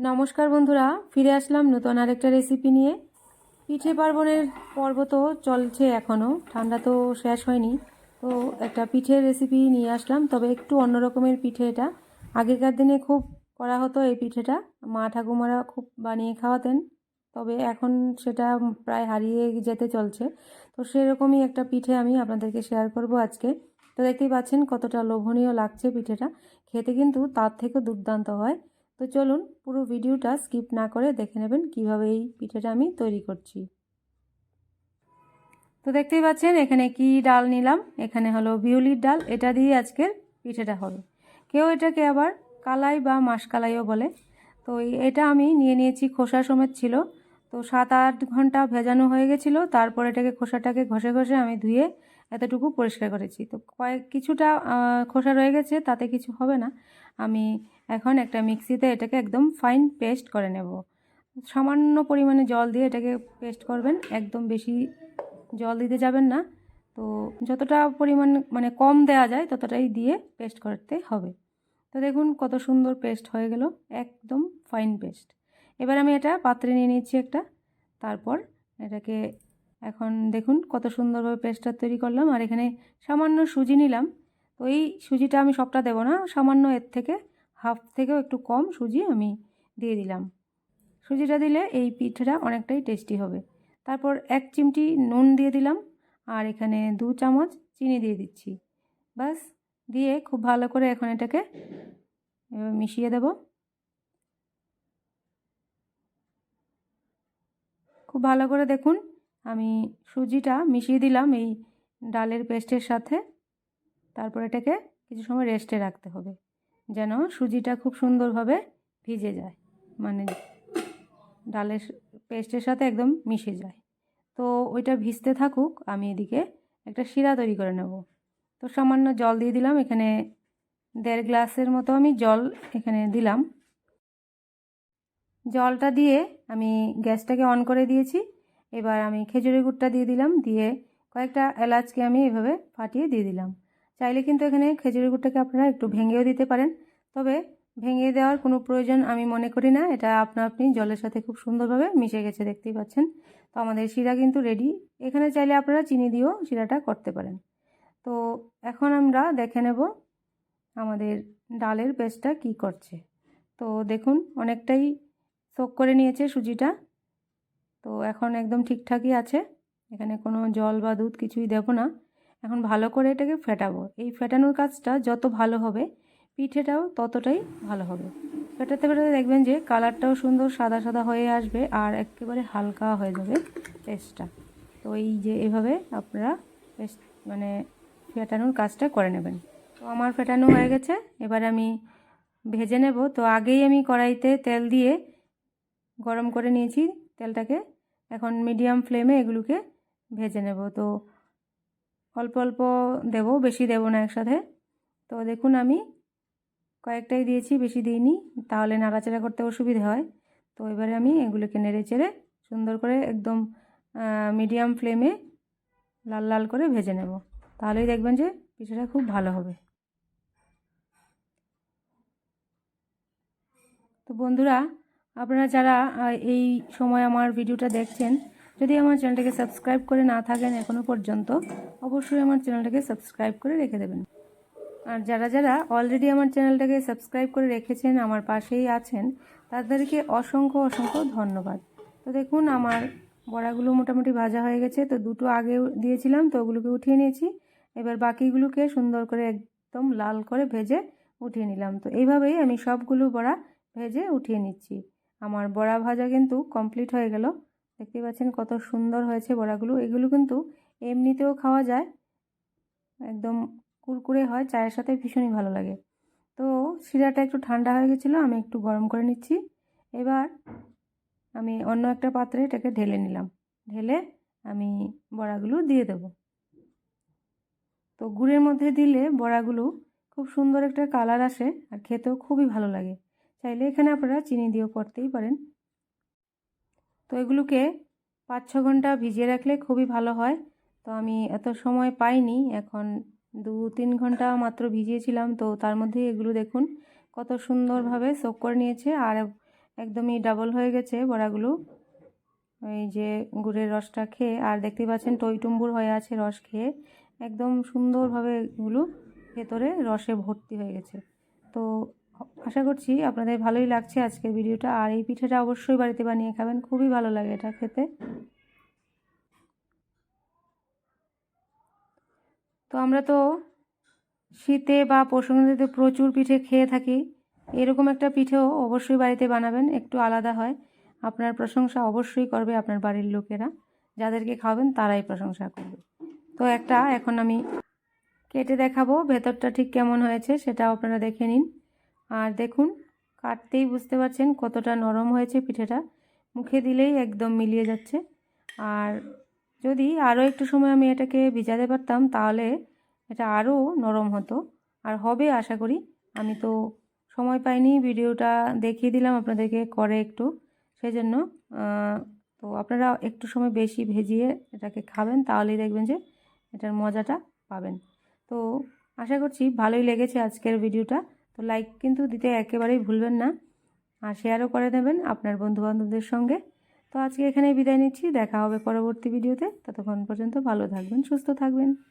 নমস্কার বন্ধুরা, ফিরে আসলাম নতুন আরেকটা রেসিপি নিয়ে। পিঠে পার্বণের পর্ব তো চলছে এখনও ঠান্ডা তো শেষ হয়নি। তো একটা পিঠের রেসিপি নিয়ে আসলাম, তবে একটু অন্য রকমের পিঠে এটা। আগেকার দিনে খুব করা হতো এই পিঠেটা, মা ঠাকুমারা খুব বানিয়ে খাওয়াতেন, তবে এখন সেটা প্রায় হারিয়ে যেতে চলছে। তো সেরকমই একটা পিঠে আমি আপনাদেরকে শেয়ার করব আজকে। তো দেখতেই পাচ্ছেন কতটা লোভনীয় লাগছে পিঠেটা। খেতে কিন্তু তার থেকেও দুর্দান্ত হয়। তো চলুন পুরো ভিডিওটা স্কিপ না করে দেখে নেবেন কীভাবে এই পিঠেটা আমি তৈরি করছি। তো দেখতেই পাচ্ছেন, এখানে কি ডাল নিলাম? এখানে হলো বিউলির ডাল। এটা দিয়ে আজকের পিঠেটা হবে। কেউ এটাকে আবার কালাই বা মাসকালাইও বলে। তো এটা আমি নিয়ে নিয়েছি, খোসা সমেত ছিল। তো সাত আট ঘণ্টা ভেজানো হয়ে গেছিল। তারপর এটাকে খোসাটাকে ঘষে ঘষে আমি ধুয়ে এতটুকু পরিষ্কার করেছি। তো কয়েক কিছুটা খোসা রয়ে গেছে, তাতে কিছু হবে না। আমি এখন একটা মিক্সিতে এটাকে একদম ফাইন পেস্ট করে নেব। সামান্য পরিমাণে জল দিয়ে এটাকে পেস্ট করবেন, একদম বেশি জল দিতে যাবেন না। তো যতটা পরিমাণ মানে কম দেওয়া যায়, ততটাই দিয়ে পেস্ট করতে হবে। তো দেখুন কত সুন্দর পেস্ট হয়ে গেল, একদম ফাইন পেস্ট এবার আমি এটা পাত্রে নিয়ে নিচ্ছি একটা, তারপর এটাকে এখন দেখুন কত সুন্দরভাবে পেস্টটা তৈরি করলাম। আর এখানে সামান্য সুজি নিলাম। তো এই সুজিটা আমি সবটা দেবো না, সামান্য এর থেকে হাফ থেকেও একটু কম সুজি আমি দিয়ে দিলাম। সুজিটা দিলে এই পিঠেটা অনেকটাই টেস্টি হবে। তারপর এক চিমটি নুন দিয়ে দিলাম আর এখানে দু চামচ চিনি দিয়ে দিচ্ছি। বাস দিয়ে খুব ভালো করে এখন এটাকে মিশিয়ে দেব। খুব ভালো করে দেখুন, আমি সুজিটা মিশিয়ে দিলাম এই ডালের পেস্টের সাথে। তারপর এটাকে কিছু সময় রেস্টে রাখতে হবে। যেন সুজিটা খুব সুন্দরভাবে ভিজে যায়। মানে ডালের পেস্টের সাথে একদম মিশে যায়। তো ওইটা ভিজতে থাকুক, আমি এদিকে একটা শিরা তৈরি করে নেব। তো সামান্য জল দিয়ে দিলাম, এখানে দেড় গ্লাসের মতো আমি জল এখানে দিলাম। জলটা দিয়ে আমি গ্যাসটাকে অন করে দিয়েছি। এবার আমি খেজুরের গুড়টা দিয়ে দিলাম, দিয়ে কয়েকটা এলাচকে আমি এভাবে ফাটিয়ে দিয়ে দিলাম। চাইলে কিন্তু এখানে খেজুরের গুড়টাকে আপনারা একটু ভেঙেও দিতে পারেন। তবে ভেঙে দেওয়ার কোনো প্রয়োজন আমি মনে করি না। এটা আপনা আপনি জলের সাথে খুব সুন্দরভাবে মিশে গেছে দেখতেই পাচ্ছেন। তো আমাদের শিরা কিন্তু রেডি এখানে চাইলে আপনারা চিনি দিয়েও শিরাটা করতে পারেন। তো এখন আমরা দেখে নেব আমাদের ডালের পেস্টটা কি করছে। তো দেখুন, অনেকটাই সোক করে নিয়েছে সুজিটা। তো এখন একদম ঠিকঠাকই আছে। এখানে কোনো জল বা দুধ কিছুই দেব না। এখন ভালো করে এটাকে ফেটাবো। এই ফেটানোর কাজটা যত ভালো হবে পিঠেটাও ততটাই ভালো হবে। ফেটাতে ফেটাতে দেখবেন যে কালারটাও সুন্দর সাদা সাদা হয়ে আসবে আর একেবারে হালকা হয়ে যাবে পেস্টটা। তো এই যে এভাবে আপনারা পেস্ট মানে ফেটানোর কাজটা করে নেবেন। তো আমার ফেটানো হয়ে গেছে, এবার আমি ভেজে নেব। তো আগেই আমি কড়াইতে তেল দিয়ে গরম করে নিয়েছি তেলটাকে। এখন মিডিয়াম ফ্লেমে এগুলোকে ভেজে নেব। তো অল্প অল্প দেব, বেশি দেব না একসাথে। তো দেখুন আমি কয়েকটাই দিয়েছি, বেশি দিইনি। তাহলে নাড়াচাড়া করতে অসুবিধে হয়। তো এবারে আমি এগুলোকে নেড়ে চেড়ে সুন্দর করে একদম মিডিয়াম ফ্লেমে লাল লাল করে ভেজে নেব। তাহলেই দেখবেন যে পিঠাটা খুব ভালো হবে। তো বন্ধুরা, আপনারা যারা এই সময় আমার ভিডিওটা দেখছেন, যদি আমার চ্যানেলটাকে সাবস্ক্রাইব করে না থাকেন এখনও পর্যন্ত, অবশ্যই আমার চ্যানেলটাকে সাবস্ক্রাইব করে রেখে দেবেন। আর যারা যারা অলরেডি আমার চ্যানেলটাকে সাবস্ক্রাইব করে রেখেছেন, আমার পাশেই আছেন, তাদেরকে অসংখ্য অসংখ্য ধন্যবাদ। তো দেখুন, আমার বড়াগুলো মোটামুটি ভাজা হয়ে গেছে। তো দুটো আগে দিয়েছিলাম, তো ওগুলোকে উঠিয়ে নিয়েছি। এবার বাকিগুলোকে সুন্দর করে একদম লাল করে ভেজে উঠিয়ে নিলাম। তো এইভাবেই আমি সবগুলো বড়া ভেজে উঠিয়ে নিচ্ছি। আমার বড়া ভাজা কিন্তু কমপ্লিট হয়ে গেল। দেখতে পাচ্ছেন কত সুন্দর হয়েছে বড়াগুলো। এগুলো কিন্তু এমনিতেও খাওয়া যায়। একদম কুরকুরে হয়, চায়ের সাথে ভীষণই ভালো লাগে। তো শিরাটা একটু ঠান্ডা হয়ে গেছিল, আমি একটু গরম করে নিচ্ছি। এবার আমি অন্য একটা পাত্রে এটাকে ঢেলে নিলাম। ঢেলে আমি বড়াগুলো দিয়ে দেব। তো গুড়ের মধ্যে দিলে বড়াগুলো খুব সুন্দর একটা কালার আসে আর খেতেও খুবই ভালো লাগে। চাইলে এখানে আপনারা চিনি দিয়েও করতেই পারেন। তো এগুলোকে পাঁচ ছ ঘণ্টা ভিজিয়ে রাখলে খুবই ভালো হয়। তো আমি এত সময় পাইনি, এখন দু তিন ঘণ্টা মাত্র ভিজিয়েছিলাম, তো তার মধ্যেই এগুলো দেখুন কত সুন্দরভাবে সোক করে নিয়েছে আর একদমই ডাবল হয়ে গেছে বড়াগুলো। এই যে গুড়ের রসটা খেয়ে, আর দেখতেই পাচ্ছেন টইটুম্বুর হয়ে আছে রস খেয়ে, একদম সুন্দরভাবে এগুলো ভেতরে রসে ভর্তি হয়ে গেছে। তো আশা করছি আপনাদের ভালোই লাগছে আজকের ভিডিওটা, আর এই পিঠাটা অবশ্যই বাড়িতে বানিয়ে খাবেন, খুবই ভালো লাগে এটা খেতে। আমরা তো শীতে বা পৌষঙ্গিতে প্রচুর পিঠে খেয়ে থাকি। এরকম একটা পিঠেও অবশ্যই বাড়িতে বানাবেন, একটু আলাদা হয়। আপনার প্রশংসা অবশ্যই করবে আপনার বাড়ির লোকেরা। যাদেরকে খাওয়াবেন তারাই প্রশংসা করবে। তো একটা এখন আমি কেটে দেখাবো ভেতরটা ঠিক কেমন হয়েছে, সেটাও আপনারা দেখে নিন। আর দেখুন, কাটতেই বুঝতে পারছেন কতটা নরম হয়েছে পিঠেটা। মুখে দিলেই একদম মিলিয়ে যাচ্ছে। আর যদি আরও একটু সময় আমি এটাকে ভিজাতে পারতাম, তাহলে এটা আরও নরম হতো। আর হবে আশা করি। আমি তো সময় পাইনি, ভিডিওটা দেখিয়ে দিলাম আপনাদেরকে করে একটু। সেজন্য তো আপনারা একটু সময় বেশি ভেজিয়ে এটাকে খাবেন, তাহলেই দেখবেন যে এটার মজাটা পাবেন। তো আশা করছি ভালোই লেগেছে আজকের ভিডিওটা। তো লাইক কিন্তু দিতে একেবারেই ভুলবেন না। আর শেয়ারও করে দেবেন আপনার বন্ধুবান্ধবদের সঙ্গে। তো আজকে এখানে বিদায় নিচ্ছি। দেখা হবে পরবর্তী ভিডিওতে। ততক্ষণ পর্যন্ত ভালো থাকবেন, সুস্থ থাকবেন।